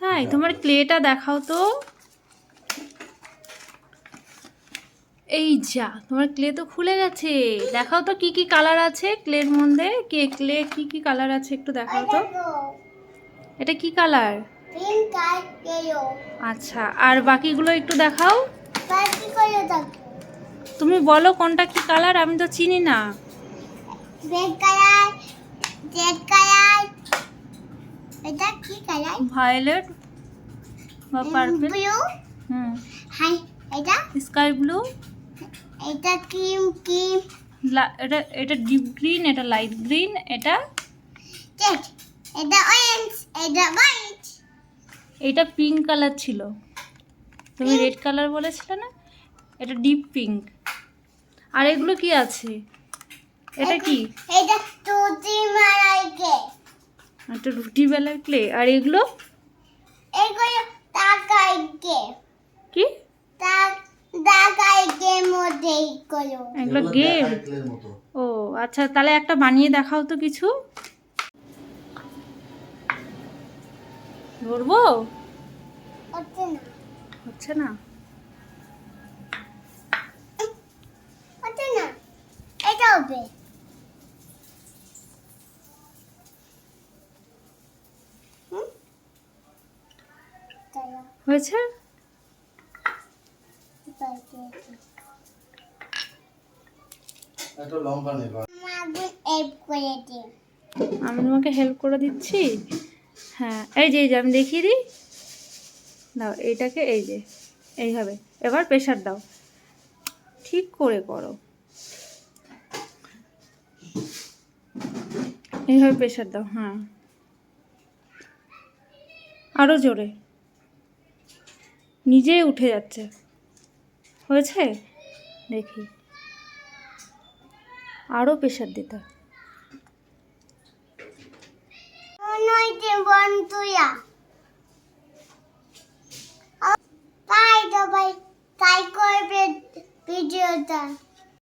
তাই তোমার ক্লেটা দেখাও তো। এই যা তোমার ক্লে তো খুলে গেছে। দেখাও তো কি কি কালার আছে ক্লের মধ্যে। কে ক্লে কি কি কালার আছে একটু দেখাও তো। এটা কি কালার আচ্ছা আর বাকিগুলো একটু দেখাও। তুমি বলো কোনটা কি কালার আমি তো চিনি না। রেড কালার রেড কালার এটা কি কালার ভায়োলেট বা পার্পল ব্লু হুম হাই এটা স্কাই ব্লু এটা ক্রিম ক্রিম এটা এটা ডিপ গ্রিন এটা লাইট গ্রিন এটা? রেড এটা অরেঞ্জ এটা হোয়াইট এটা পিঙ্ক কালার ছিল। তুমি রেড কালার বলেছিলে না? এটা ডিপ পিঙ্ক আর এগুলো কি আছে? এটা কি? এটা তুতি মারাইকে একটা রুটি বেলার ক্লে আর এগুলো? কি? এগুলো। গেম? ও আচ্ছা তাহলে একটা বানিয়ে দেখাও তো কিছু। ধরবো? হচ্ছে হচ্ছে না? হচ্ছে না। এটা হবে। হয়েছে? আমি তোমাকে হেল্প করে দিচ্ছি? হ্যাঁ এই যে এই যে আমি দেখিয়ে দিই। দাও এইটাকে এই যে এইভাবে এবার প্রেশার দাও। ঠিক করে করো। এইভাবে প্রেশার দাও হ্যাঁ। আরও জোরে। নিজেই উঠে যাচ্ছে। হয়েছে? দেখি। আরও প্রেশার দিতে। তাই সবাই তাই ভিডিওটা